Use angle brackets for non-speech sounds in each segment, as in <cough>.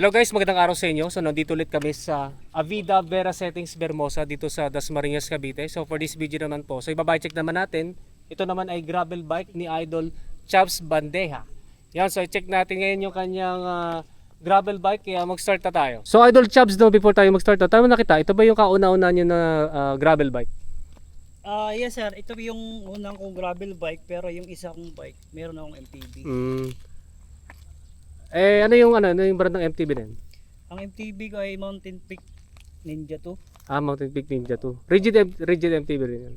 Hello guys, magandang araw sa inyo. So nandito ulit kami sa Avida Vera Settings Bermosa dito sa Dasmariñas, Cavite. So for this video naman po, so ibabike check naman natin. Ito naman ay gravel bike ni Idol Chaps Bandeja. Yan, so i-check natin ngayon yung kanyang ah, gravel bike kaya mag-start na tayo. So Idol Chaps, no, before tayo mag-start, no, tayo na kita. Ito ba yung kauna-una nyo na ah, gravel bike? Ah, yes sir, ito yung unang kong gravel bike pero yung isa kong bike, meron akong MTB. Mm. Eh, ano yung, ano, ano yung brand ng MTB din? Ang MTB ko ay Mountain Peak Ninja 2 Ah, Mountain Peak Ninja 2. Rigid, M- rigid MTB rin yan.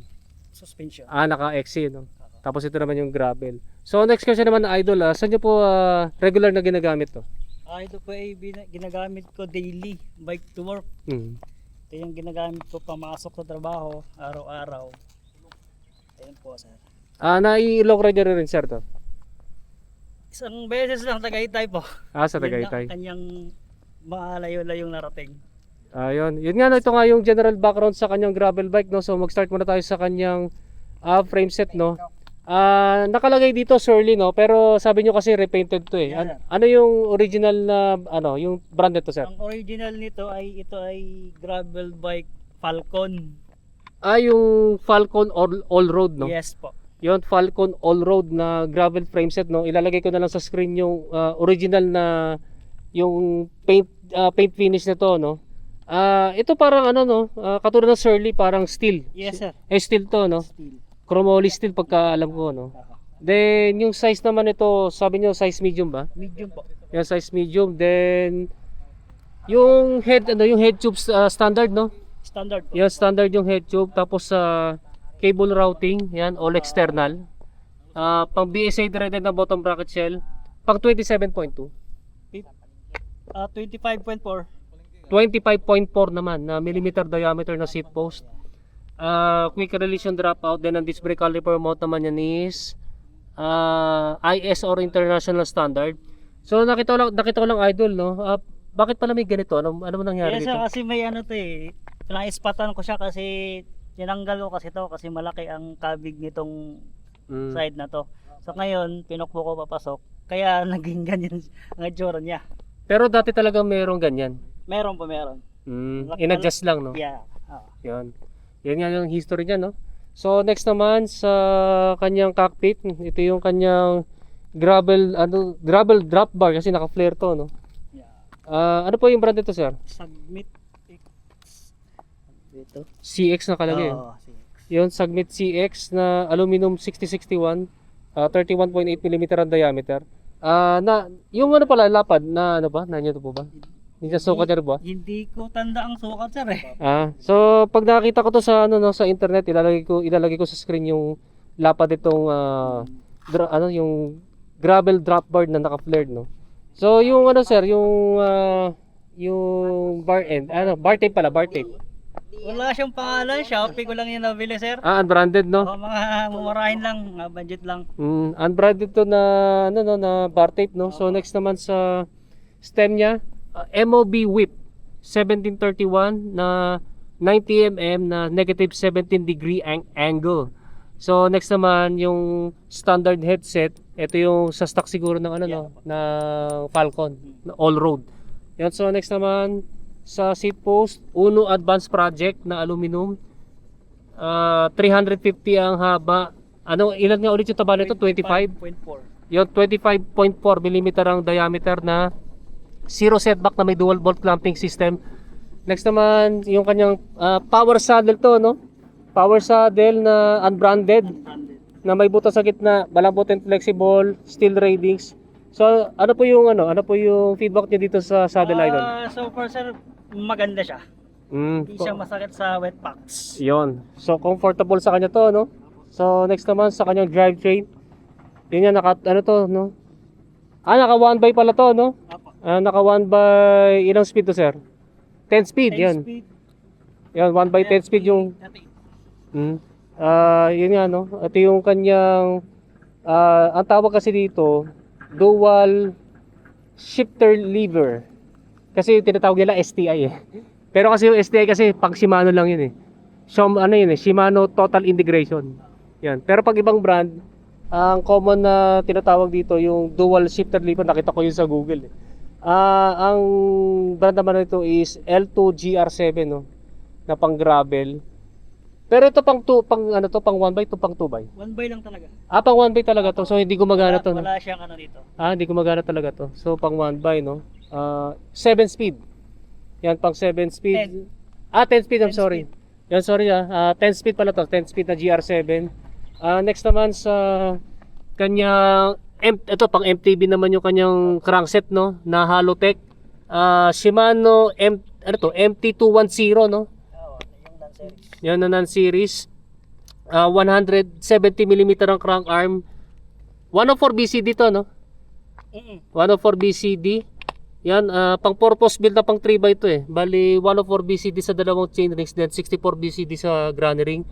suspension. Ah, naka-XC, no? Tapos ito naman yung gravel. So, next question naman na idol, ah, saan nyo po ah, regular na ginagamit to? Ah, ito po ay bina- ginagamit ko daily, bike to work. Hmm. Ito yung ginagamit ko pamasok sa trabaho, araw-araw. Ayun po sir. Ah, nai-long ride nyo rin, sir, to? Isang beses lang Tagaytay po. Ah, sa Yun lang Tagaytay. Kanyang malayo-layong narating. Ayun. Yun nga, no, ito nga yung general background sa kanyang gravel bike, no? So, mag-start muna tayo sa kanyang ah, frame set, no? Ah, nakalagay dito Surly, no? Pero sabi nyo kasi repainted to, eh. An- ano yung original na, ano, yung brand nito, sir? Ang original nito ay ito ay gravel bike Falcon. Ah, yung Falcon All, All Road, no? Yes po. Yon Falcon All Road na gravel frame set no. Ilalagay ko na lang sa screen yung ah, original na yung paint ah, paint finish na to no. Ah, ito parang ano no, ah, katulad ng Surly parang steel. Yes sir. Eh steel to no. Steel. Chromoly steel pagka alam ko no. Then yung size naman ito, sabi niyo size medium ba? Medium po. Yung size medium then yung head ano yung head tube ah, standard no. Standard po. Yan, standard yung head tube. Tapos sa cable routing, yan, all external. Ah, pang BSA threaded na bottom bracket shell. Pang 27.2. Ah, 25.4. 25.4 naman na millimeter diameter na seat post. Ah, quick release yung dropout. Then ang disc brake caliper mount naman yan is ah, IS or international standard. So nakita ko lang, nakita ko lang idol, no? Ah, bakit pala may ganito? Ano, ano mo nangyari Yes dito? kasi may ano to eh. Naispatan ko siya kasi tinanggal ko kasi to kasi malaki ang kabig nitong Mm. side na to. So ngayon, pinukbo ko papasok. Kaya <laughs> naging ganyan ang itsura niya. Pero dati talaga mayroong ganyan. Meron po meron. Mm, in-adjust lang, no? Yeah. Ah. Yan. Yan nga yung history niya, no? So, next naman sa kanyang cockpit, ito yung kanyang gravel, ano, gravel drop bar kasi naka-flare to, no? Yeah. Ah, ano po yung brand nito, sir? Submit Dito. CX nakalagay. Oo, sige. Yun, Submit CX na aluminum 6061, ah, 31.8 mm ang diameter. Ah, na, yung ano pala, lapad, na ano ba? Na to po ba? Hindi sa sukat ba? Hindi ko tanda ang sukat sir eh. Ah, so pag nakita ko to sa ano no sa internet, ilalagay ko ilalagay ko sa screen yung lapad itong ah, dra- ano yung gravel drop bar na naka-flared no. So yung ano sir, yung ah, yung bar end, ano, bar tape pala, bar tape. Wala siyang pangalan, Shopee ko lang yan nabili sir. Ah, unbranded no. Oh, mga mumurahin lang, mga budget lang. Mm, unbranded to na ano no na bar tape no. So next naman sa stem niya, uh, MOB whip 1731 na 90 mm na negative 17 degree ang- angle. So next naman yung standard headset, ito yung sa stock siguro ng ano no, na Falcon, na all road. Yan so next naman sa seat post, Uno Advanced Project na aluminum. Ah, 350 ang haba. Ano, ilan nga ulit yung taba nito? 25? 25.4. Yung 25.4 mm ang diameter na zero setback na may dual bolt clamping system. Next naman, yung kanyang ah, power saddle to, no? Power saddle na unbranded Branded. na may butas sa gitna, malambot and flexible, steel railings. So, ano po yung ano, ano po yung feedback niyo dito sa saddle idol? Ah, so far sir, maganda siya. Mm, Hindi siya masakit sa wet packs. Yon. So comfortable sa kanya to, no? So next naman sa kanyang drivetrain. Yun yan naka ano to, no? Ah, naka 1 by pala to, no? Apo. Ah, naka 1 by ilang speed to, sir? 10 speed, 10 yan. speed. Yan, 1 by 10 speed yung mm. Ah, yun nga, no? Ito yung kanyang ah, ang tawag kasi dito, dual shifter lever. Kasi tinatawag nila STI eh. Pero kasi yung STI kasi pang Shimano lang yun eh. So, ano yun eh, Shimano Total Integration. Yan. Pero pag ibang brand, ang common na tinatawag dito yung dual shifter lever, nakita ko yun sa Google eh. Ah, ang brand naman nito is L2 GR7 no na pang gravel. Pero ito pang 2 pang ano to pang 1 by to pang 2 by. One by lang talaga. Ah, pang 1 by talaga to. So hindi gumagana Wala, to. No? wala siyang ano dito. Ah, hindi gumagana talaga to. So pang 1 by no. Ah, 7 speed. Yan pang 7 speed. Ah, 10 speed, I'm 10 sorry. Yan sorry ah. Ah, 10 speed pala to. 10 speed na GR7. Ah, next naman sa kanyang M, ito pang MTB naman yung kanyang crankset no na Halotech. Ah, Shimano M ano to? MT210 no. Oo, yung non-series. Yan na non-series. Ah, 170 mm ang crank arm. 104 BCD to no. Mm 104 BCD. Yan, ah, pang purpose build na pang 3x to eh. Bali, 104 BCD sa dalawang chainrings, then 64 BCD sa granny ring.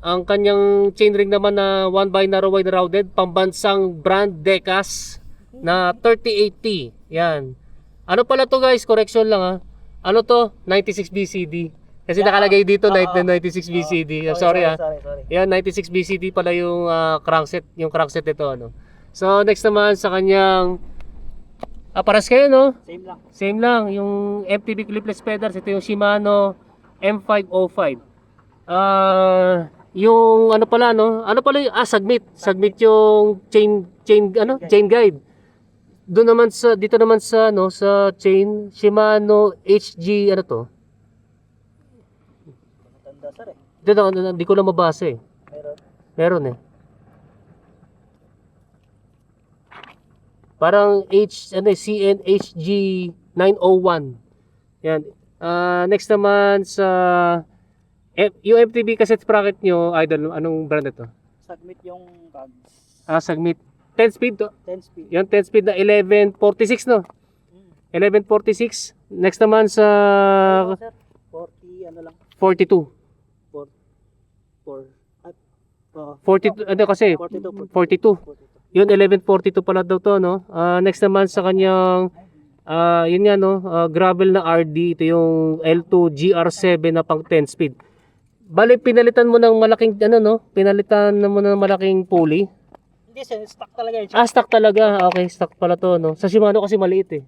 Ang kanyang chainring naman na 1 by narrow wide rounded, pambansang brand Decas na 3080. Yan. Ano pala to guys? Correction lang ha. Ano to? 96 BCD. Kasi Yeah. nakalagay dito Oo. 96 BCD. I'm sorry, ha. Sorry, sorry. Yan, 96 BCD pala yung ah, crankset, yung crankset nito ano. So next naman sa kanyang ah, paras kayo no? Same lang. Same lang, yung MTB clipless pedals, ito yung Shimano M505. Ah, yung ano pala no? Ano pala yung ah submit, submit yung chain chain ano? Chain guide. Doon naman sa dito naman sa no sa chain Shimano HG ano to? Matanda sir eh. Hindi ko lang mabasa eh. Meron. Meron eh. Parang H ano eh, CNHG 901. Yan. Ah, next naman sa F, yung FTB cassette sprocket nyo, idol, anong brand ito? Submit yung cogs. Ah, Sagmit. 10 speed to. 10 speed. Yan, 10 speed na 1146 no? Mm. 1146. Next naman sa Ano, sir? 40 ano lang. 42. 4 4 at oh, 42, ano kasi, 42 42. 42. Yun, 1142 pala daw to, no? Ah, next naman sa kanyang, ah, yun nga, no? ah, gravel na RD. Ito yung L2 GR7 na pang 10 speed. Bali, pinalitan mo ng malaking, ano, no? Pinalitan mo ng malaking pulley. Hindi sir, stock talaga yun. Ah, stock talaga. Okay, stock pala to, no? Sa Shimano kasi maliit, eh.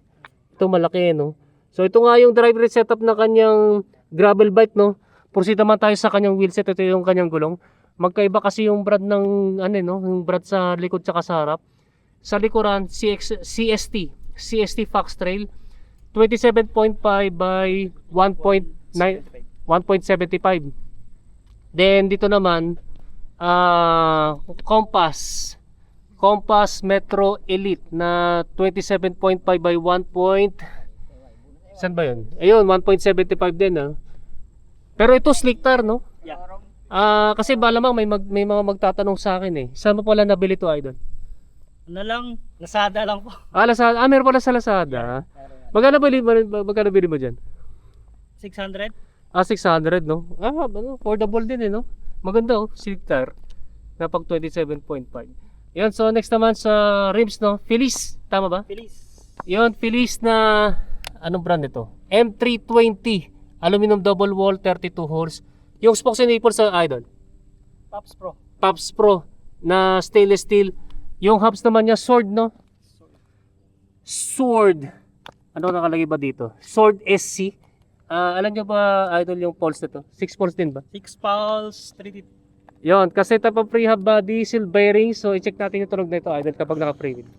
Ito malaki, no? So, ito nga yung driver setup ng kanyang gravel bike, no? Proceed naman tayo sa kanyang wheelset. Ito yung kanyang gulong. Magkaiba kasi yung brand ng, ano, eh, no? Yung brand sa likod tsaka sa harap. Sa likuran, CX, CST. CST Fox Trail. 27.5 by 1.9 1.75. Then dito naman ah Compass Compass Metro Elite na 27.5 by 1. Point, Saan ba 'yun? Ayun, 1.75 din ah. Pero ito slick tar, no? Yeah. Ah, kasi malamang may mag, may mga magtatanong sa akin eh. Saan mo pala nabili to, idol? Ano lang, Lazada lang po. Ah, Lazada. Ah, meron pala sa Lazada. Magkano bili magkano bili mo diyan? 600? Ah, 600, no? Ah, ano, affordable din eh, no? Maganda, oh, Silktar. Na pag 27.5. Yan, so next naman sa rims, no? Feliz, tama ba? Feliz. Yon, Feliz na, anong brand ito? M320. Aluminum double wall, 32 holes. Yung spokes and nipples sa idol. Pops Pro. Pops Pro na stainless steel. Yung hubs naman niya, sword, no? Sword. Ano nakalagay ba dito? Sword SC. Ah, alam niyo ba, idol, yung pulse na to? 6 pulse din ba? 6 pulse, 3 Yon, kasi tapos prehab ba diesel bearing, so i-check natin yung tunog na ito, idol, kapag naka-free wheel.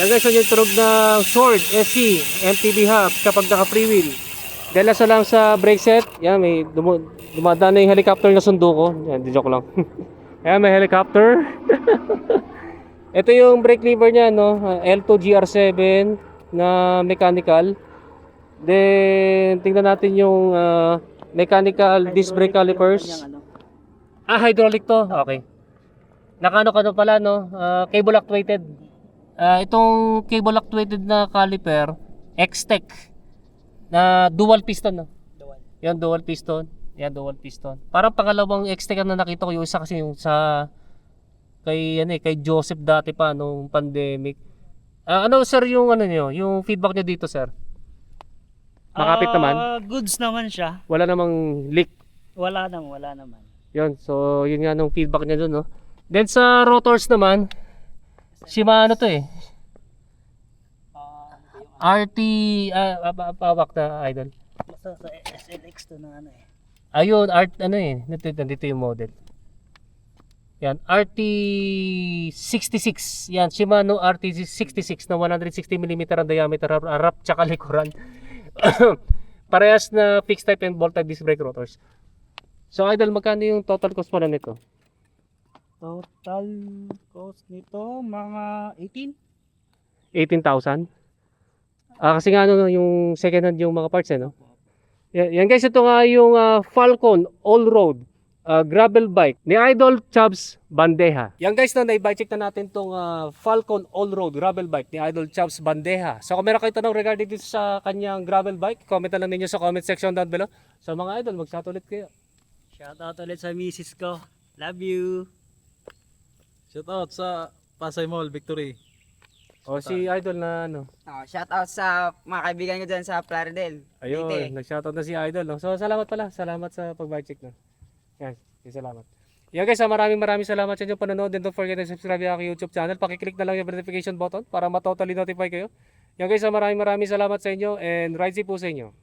Yan guys, yun yung tunog ng Sword SC MTB hub kapag naka-free wheel. Dahil nasa lang sa brake set, yan may dumo, dumadaan na yung helicopter na sundo ko. Yan, di joke lang. <laughs> yan, may helicopter. <laughs> Ito yung brake lever niya, no? Uh, L2 GR7 na mechanical. Then, tingnan natin yung uh, mechanical disc brake calipers. Ah, hydraulic to. Okay. Nakano ka na pala, no? Ah, cable actuated. Ah, itong cable actuated na caliper, X-Tech na dual piston, no? Dual. Yan, dual piston. Yan, dual piston. Parang pangalawang X-Tech na nakita ko yung isa kasi yung sa kay ano eh, kay Joseph dati pa nung pandemic. Ah, ano sir yung ano niyo, yung feedback niyo dito sir? Makapit naman? Ah, goods naman siya. Wala namang leak. Wala naman, wala naman. Yun, so yun nga nung feedback niya dun, no. Then sa rotors naman, Shimano to eh. Ah, ano RT, ah, ah, pawak na idol. basta sa SLX to na ano eh. Ayun, art, ano eh, nandito, nandito yung model. Yan, RT66. Yan, Shimano RT66 na 160mm ang diameter, harap tsaka likuran. <coughs> Parehas na fixed type and bolt type disc brake rotors. So idol, magkano yung total cost pala nito? Total cost nito mga 18. 18,000? Ah, kasi nga ano, no, yung second hand yung mga parts eh, no? Yan, yan guys, ito nga yung ah, Falcon All-Road ah, gravel bike ni Idol Chubbs Bandeja. Yan guys, no, na-bike check na natin tong ah, Falcon All-Road gravel bike ni Idol Chubbs Bandeja. So kung meron kayo tanong regarding dito sa kanyang gravel bike, comment na lang ninyo sa comment section down below. So mga idol, mag-chat ulit kayo. Shoutout ulit sa misis ko. Love you. Shoutout sa Pasay Mall, Victory. O si Idol na ano, Oh, shout out sa mga kaibigan ko dyan sa Plaridel. Ayun, Leyte. nag-shoutout na si Idol. No? So, salamat pala. Salamat sa pag-bike check. No? Yan, yung salamat. Yan guys, ah, maraming maraming salamat sa inyong panonood. And don't forget to subscribe sa aking YouTube channel. Pakiclick na lang yung notification button para ma-totally notify kayo. Yan guys, ah, maraming maraming salamat sa inyo and ride safe po sa inyo.